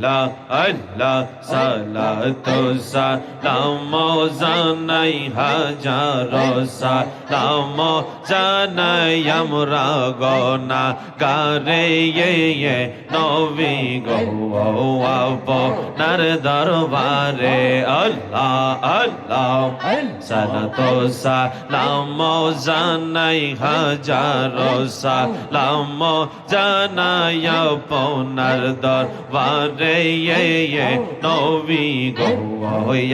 لا الله صلاة سلام زنای هزار سلام زنای امرا گنا گاره یه نوی گو آبو نر درباره الله الله صلاة سلام زنای هزار سلام زنای آبو نر درباره দরবারে ইয়ে নবী গো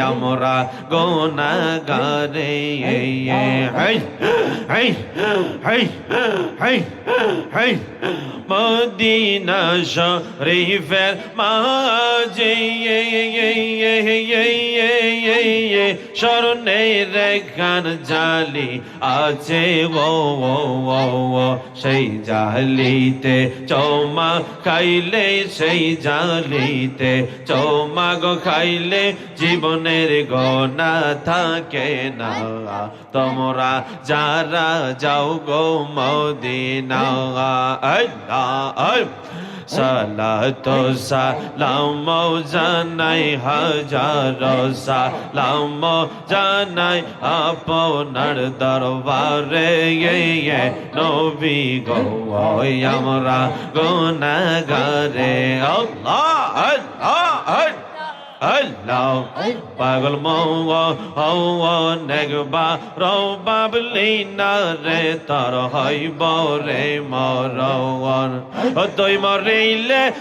আমরা গোনাগারে হাই হাই হাই হাই হাই মদিনা শরীফের মাঝে স্মরণে রেখান জালি আছে ও ও ও ও সেই জালিতে চৌমা খাইলে সেই জালিতে চৌমা চৌমাগ খাইলে জীবনের গনা থাকে না। তোমরা যারা যাও গো মদিনা। আল্লাহ। সালাতো সালাম জানাই হাজার সালাম জানাই আপনার দরবারে। নবী গো আমরা গুনাগারে আল্লাহ আল্লাহ। لو بغل مو هو نگبا رو بابلی نره تر های باره مروان توی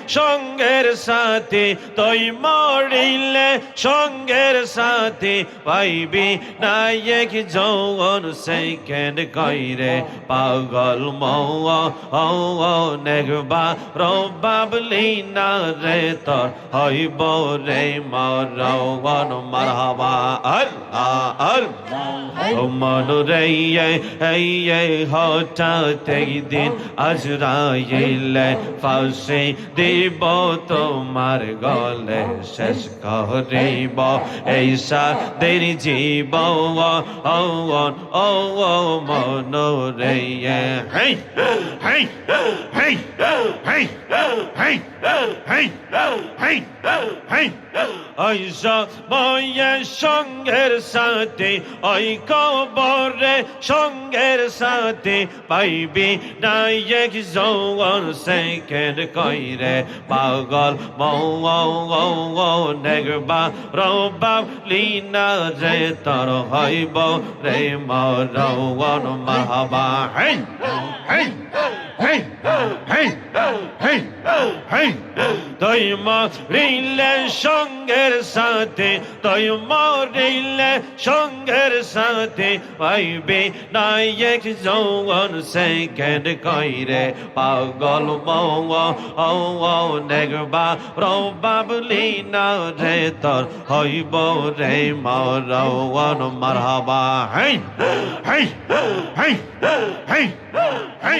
সঙ্গের সাথে তৈ মরিলে সঙ্গের সাথে পাইবি না এক যৌন সেকেন্ড কইরে পাগল মৌ নেগবা রবাবলি না রে তর হইব রে মা মারহাবা আল্লাহ আল্লাহ মনুরে এই হঠাৎ দিন আজরাইলে ফাঁসি দিব তোমার গলে শেষ করিব এই সাদের জীব ও ও ও মনুরে হেই হেই হেই হেই হেই হেই হেই হেই ওই সময়ের সঙ্গের সাথে ওই কবরে সঙ্গের সাথে, পাইবি না এক যৌবন সেকেন্ড কইরে, পাগল মৌবা রবাব লীনা যে তর হইব রে মৌন মাহবা। হ্যাঁ হ্যাঁ হ্যাঁ হ্যাঁ হেই হেই। তুই মরিলে সঙ্গের সাথে তুই মরিলে সঙ্গের সাথে। পাইবে নায়ক যৌন সেকেন্ড কইরে? পাগল মৌ নেগবা প্রবাবলি না রে তোর হইব রে মরওয়ান মারহাবা। হেই হেই হেই হেই হেই।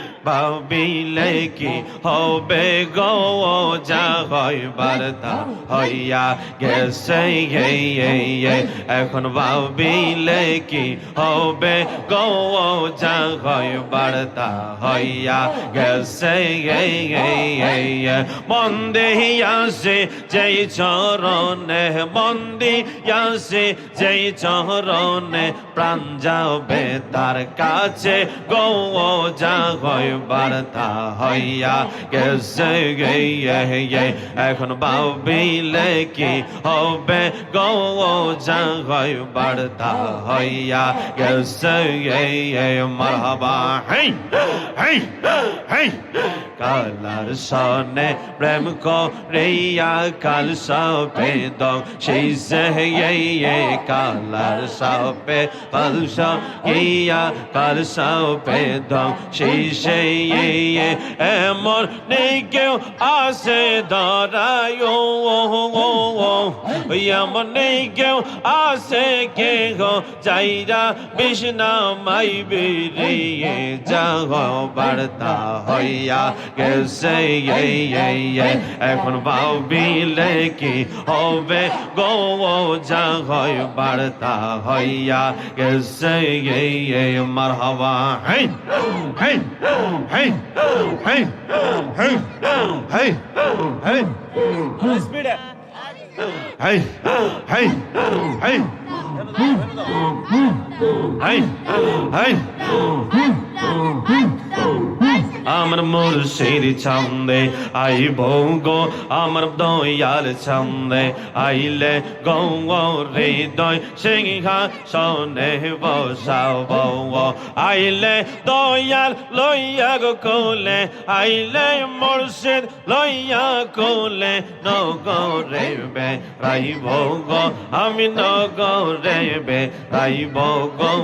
ভাবিলে কি হবে গো যা হইবার তা হইয়া গেছে এখন ভাবিলে কি হবে গো যা হইবার তা হইয়া গেছে মন্দে আসে যেই চরণে মন্দি আসে যেই চরণে প্রাণ যাবে তার কাছে। গো যা হইবার তা হইয়া গেছে গে এখন ভাবিলে কি হবে গো যা হইবার তা হইয়া গেছে মারহাবা। হেই হেই হেই কালার সনে প্রেম করিয়া কাল সপে দম, সেই সে কালার সপে পালস গিয়া কাল সপে দম, সেই সে এমন নেই কেউ আসে ধরায় এমন নেই কেউ আসে কে গো যাইরা বিষ্ণা মাই বেরিয়ে যাহ বার্তা হইয়া গেছে এখন ভাবিলে কি হবে গো যা হয় বার্তা হইয়া গেছে হেই হেই হেই হেই হেই হেই স্পিডে হেই হেই হেই হেই হেই আমার মুর্শিদ ছন্দে আইব গো, আমার দয়াল ছন্দে আইলে গৌ হৃদয় সিংহা সনে বসাব আইলে দয়াল লইয়া গো কোলে, আইলে মুর্শিদ লইয়া কোলে, নগরে বে রাইব গো, আমি নগরে বে রাইব গৌ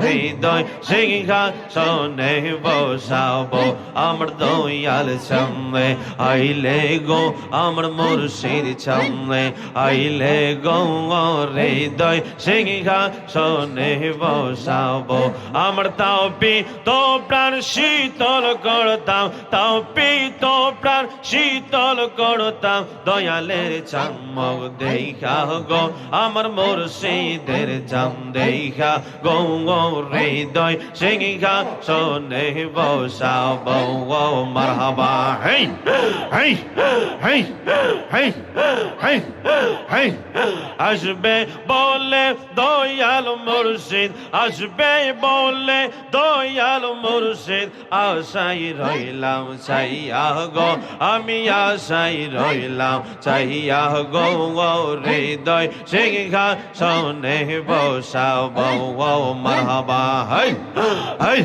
হৃদয় সিংহা সনে বসাব। আমার দয়াল সামনে আইলে গো, আমার মুর্শিদ সামনে আইলে গো হৃদয় সিংহা সনে বসাব। আমার তাও পি তো প্রাণ শীতল করতাম তাও পি তো প্রাণ শীতল করতাম, দয়ালের চামক দেখা গো, আমার মুর্শিদের জাম দেখা গো হৃদয় সিংহা সনে বসাব ও মারহাবা। হেই হেই হেই হেই হেই হেই, আসবে বলে দয়াল মুর্শিদ, আসবে বলে দয়াল মুর্শিদ, আশাই রইলাম চাইয়া গো, আমি আশাই রইলাম চাইয়া গো হৃদয় সিংহা সনে বসাব ও মারহাবা হাই হাই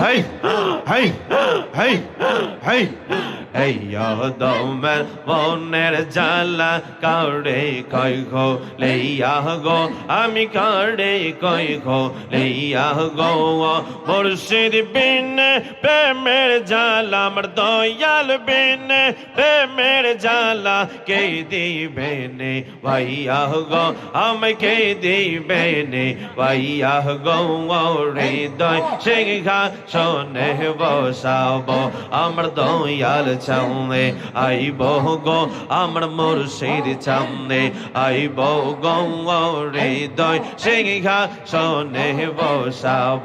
হাই হাই হাই হেই এই দমের মনের জ্বালা কাড়ে কই গো, লইয়া গো, আমি কাড়ে কই গো, লইয়া গো মুর্শিদ বিন প্রেমের জ্বালা, আমার দয়াল বিন প্রেমের জ্বালা, কে দিবে নে? ভাইয়া গো আমি কে দিবে নে? ভাইয়া গো হৃদয় সিংহা শোনে বসাব, আমার দয়াল চামনে আইব গো, আমার মুর্শিদ চামনে আইব গো হৃদয় সিংহা শোনে বসাব।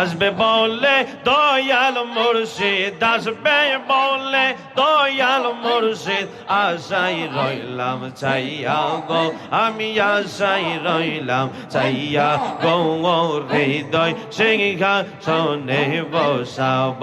আসবে বলে দয়াল মুর্শিদ, আসবে বলে দয়াল মুর্শিদ আশাই রইলাম চাইয়া গো, আমি আশাই রইলাম চাইয়া গো হৃদয় সিংহা শোনে বসাব।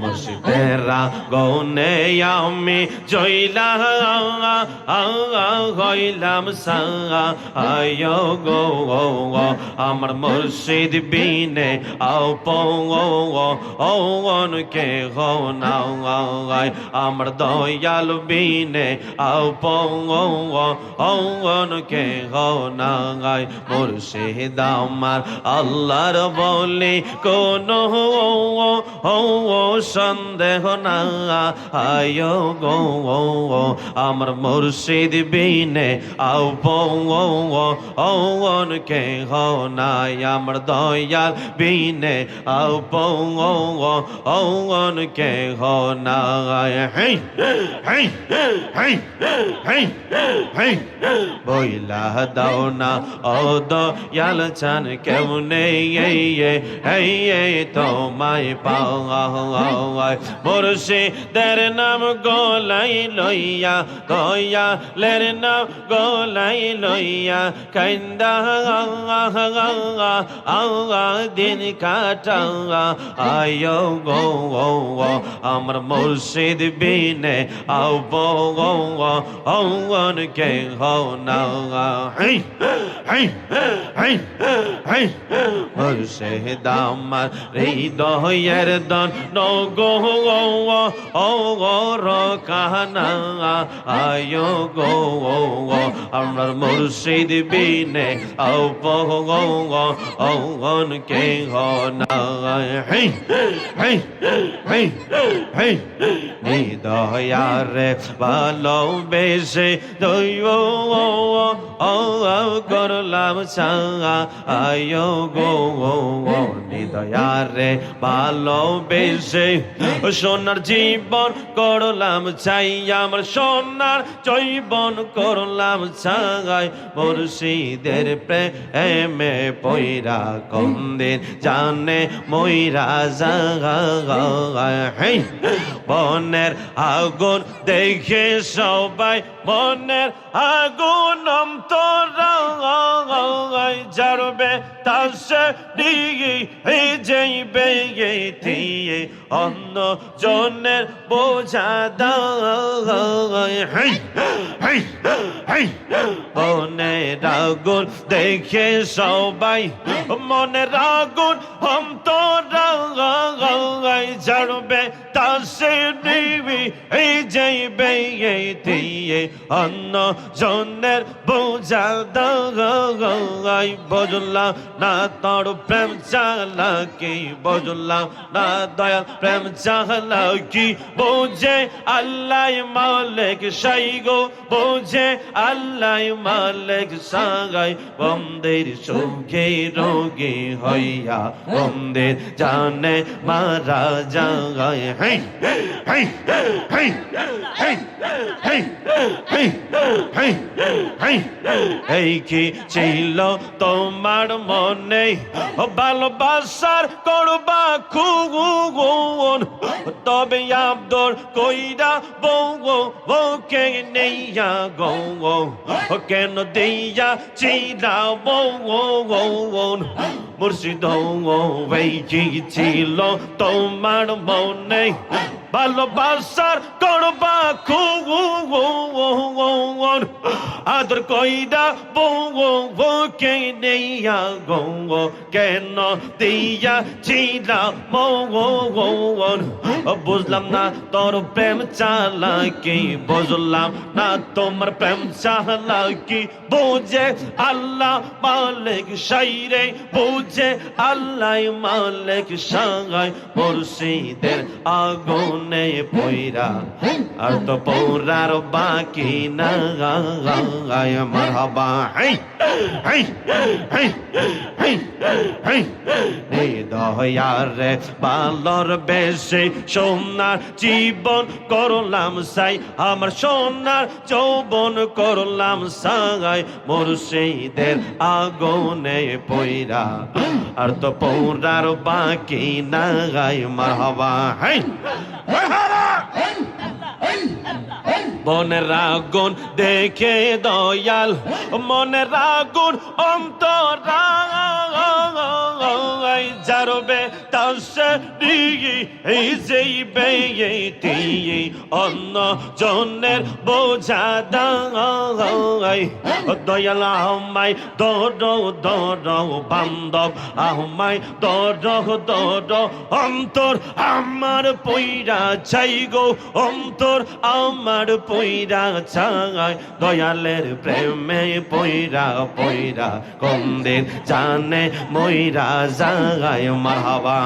মুর্শিদেরা গৌনে আমি জইলা হইলাম সা, আয় গো আমার মুর্শিদ বিনে আও পৌন কে হো নাই আমার দয়াল বিনে আও পৌন কে হো নাই মুর্শিদ আমার আল্লাহর বলি, কোন ও সন্দেহ না, আয় গো আমার মুর্শিদ বিনে আও পৌন কে হো নাই, আমার দয়াল বিনে আও পৌন কে হো নাই। হেই হেই হেই হেই হেই, বইলা দাও না, ও দয়াল চান কেমনে এই এই তোমায় পাওয়ায় মুর্শিদের নাম গোলাই লইয়া দয়া লের নাম গোলাই লইয়া কান্দা দিন কাটা আয় গো আমার মুর্শিদ বিনে আও বন কে হো না হেই হেই হেই হেই, মুর্শিদ আমার হৃদয়ের দন নগো ও কানা আয় গো আমার মুর্শিদ বিনে পগন কে না হেই হেই হেই করলাম আয়ো গো নিদয়ারে ভালোবেসে। সোনার জীবন করলাম চাই আমার সোনার জৈবন করলাম চাই মুর্শিদের প্রেমে পয়রা কন্দের জানে ময়রা জাগায় বনের আগুন দেখে সবাই বনের আগুন Tam Adam toray jarbe taşe diye hece beyetiye অন্য জনের বোঝা মনে রাগুন দেখে সবাই মনে রাগুন হম তো রাগাই ঝাড়বে তাসে নিবি, এই যাইবে এই দিয়ে। অন্য জনের বোঝা দাগাই বজলা না তোর প্রেম চালাকি, বজলা না দয়াল প্রেম চালা কি বোঝে আল্লাহ মালিক সাই গো, বোঝে আল্লাহ মালিক সাগাই। বন্দের সুখে রোগী হইয়া বন্দের জানে মারা যায় হেই হেই হেই হেই হেই হেই হেই হেই এই কি ছিল তোমার মনে? ভালোবাসার করবা খুগুন তবে আব্দর কইরা বউ ওকে নেইয়া গো কেন দেইয়া চিরা বউ মুর্শিদ কি ছিল তোমার মনে ভালোবাসার করবা খুগুন আদর কইরা বউ কে নেইয়া গো কেন দিয়া চিলা মৌন বুঝলাম না তোর প্রেম চালা কি বুঝলাম না তোমার প্রেম চালা কি বুঝে আল্লাহ মালিক সাইরে বুঝে আল্লাহ মালিক সাগাই মুর্শিদের আগুনে পইরা। আর তো পৌরার বাকি না, গায় মারহাবা, হেই হেই হেই হেই হেই। হৃদয়ারে বালর বেশে সোনার জীবন করলাম সাই, আমার সোনার যৌবন করলাম সাগাই মুর্শিদের আগুনে পইরা। আর তো পৌরার বাকি না গায় মারহাবা! হেই! মনে রাগুন, দেখে দয়াল। মনে রাগুন অন্তর যারবে তাসে দিগি এই যেই বেয়ে তিয়ে অন্য জনের বোঝা দাঙাই দয়াল আহমাই দর দর, বান্ধব আহমাই দর দর, অন্তর আমার পইরা চাই গো অন্তর আমার পইরা পইরা চাই দয়ালের প্রেমে পইরা পইরা, কন্দের জানে মইরা জাগায় মারহাবা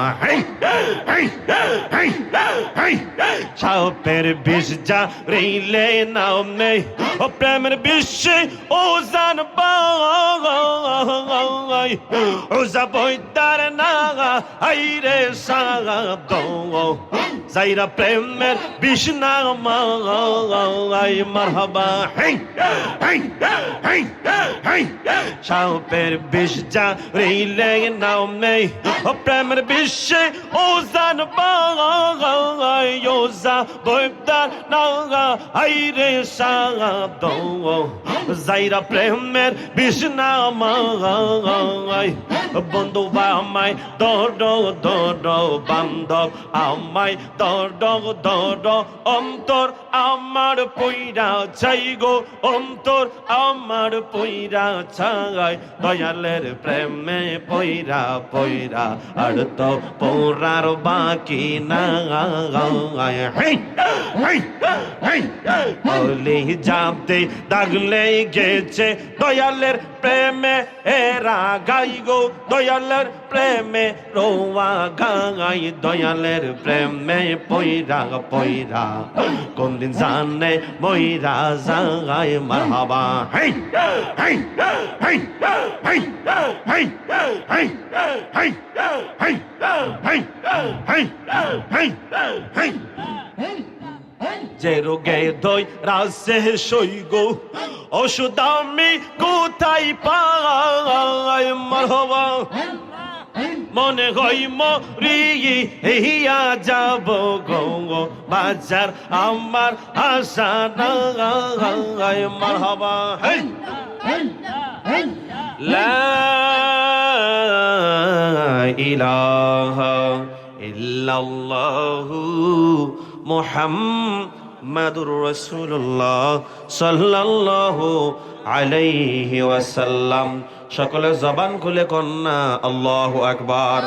সাপের বিষ যা রিলে নাও নেই, ও প্রেমের বিশ্বে ও জান পাই। ও যা বইতার নাগা আইরে সাগা, দো যাইরা প্রেমের বিষ না মাই মারহাবা। হেই হেই হেই হেই। সাপের বিষ যা রিলে নাও নেই ও প্রেমের বিশ্বে ও জান পাই ও যা বইতার নাগা। আইরে সাগা দো যাইরা প্রেমের বিষ না মাই বন্ধু আমায় দর দর বান্ধব আমায় দর দর অন্তর আমার পইরা চাই গো, অন্তর আমার পইরা চাই দয়ালের প্রেমে পইরা পইরা আর তো পৌরার বাকি না যাতে দাগলে গেছে দয়ালের প্রেমে এরা গাই গো, দয়ালের প্রেমে রোয়া গাই দয়ালের প্রেমে পয়রা পয়রা কোন দিন জানে ময়রা যাই মারহাবা হেই হেই হেই হেই হেই হেই হেই হেই হেই হেই হেই হেই যে রোগে দই রাসে সইগ ওষুধ আমি কোথায় পাই মারহবা মনে হই মরিয়ে হিয়া যাব গঙ্গ বাজার। আমার আশা নাই মারহাবা লা ইলাহা ইল্লাল্লাহু মুহাম্মাদুর রাসূলুল্লাহ সাল্লাল্লাহু আলাইহি ওয়াসাল্লাম। সকলে জবান খুলে কন্যা আল্লাহ আকবার।